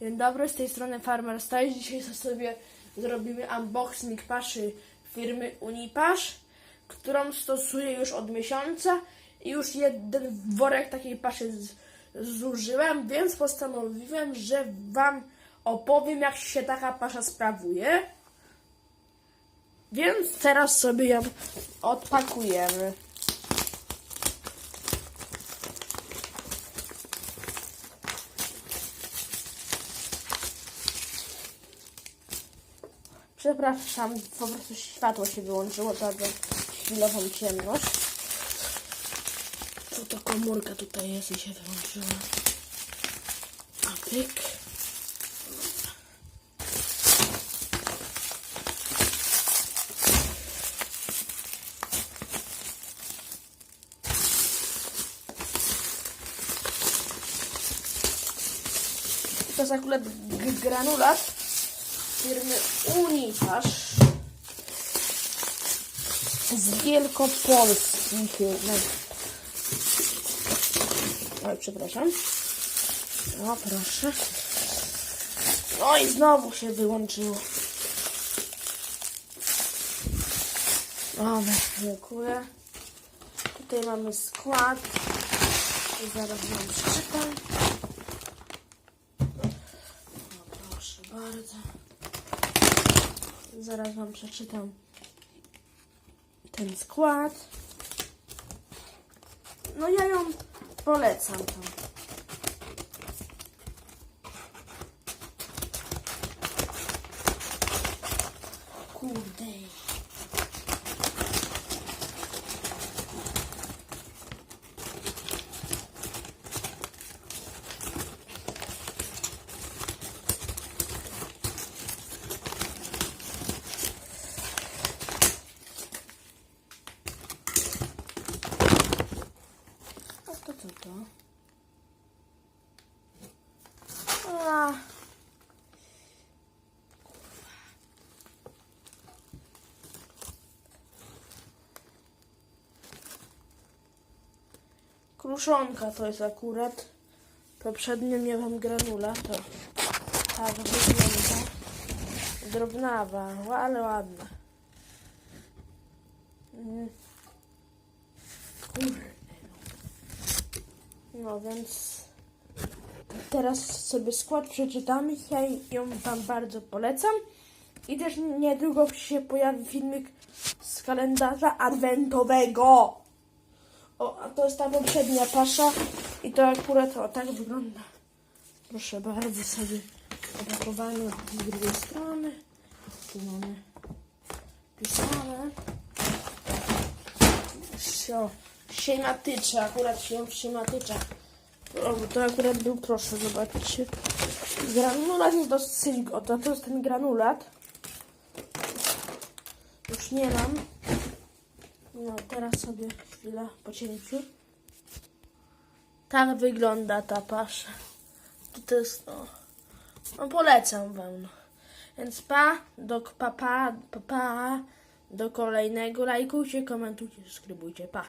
Dzień dobry, z tej strony Farmer Style. Dzisiaj sobie zrobimy unboxing paszy firmy Unipasz, którą stosuję już od miesiąca i już jeden worek takiej paszy zużyłem, więc postanowiłem, że Wam opowiem, jak się taka pasza sprawuje. Więc teraz sobie ją odpakujemy. Przepraszam, po prostu światło się wyłączyło, za chwilową ciemność. To to komórka tutaj jest i się wyłączyła. A pyk. To jest akurat granulat firmy Unipasz z Wielkopolski chyba. Oj, przepraszam. O, proszę. No i znowu się wyłączyło. Dobra, dziękuję. Tutaj mamy skład. Zaraz wam przeczytam. O, proszę bardzo. Zaraz wam przeczytam ten skład. No ja ją polecam. Kurde. A to co to? A. Kruszonka to jest akurat. Poprzednio miałam granula, to tak wygląda. Drobnawa, ale ładna. Mm. No więc teraz sobie skład przeczytamy. Ja ją Wam bardzo polecam. I też niedługo się pojawi filmik z kalendarza adwentowego. O, a to jest ta poprzednia pasza. I to akurat o tak wygląda. Proszę bardzo sobie opakowanie od drugiej strony. Tu mamy pisane. Sio, siematycza, akurat się siematycza. O, to akurat był, proszę, zobaczcie. Granulat jest dosyć, o to jest ten granulat. Już nie mam. No, teraz sobie chwila po cięciu. Tak wygląda ta pasza. To, jest, no, no polecam wam. No. Więc pa, do, pa, pa, pa, pa, do kolejnego. Lajkujcie, komentujcie, subskrybujcie. Pa.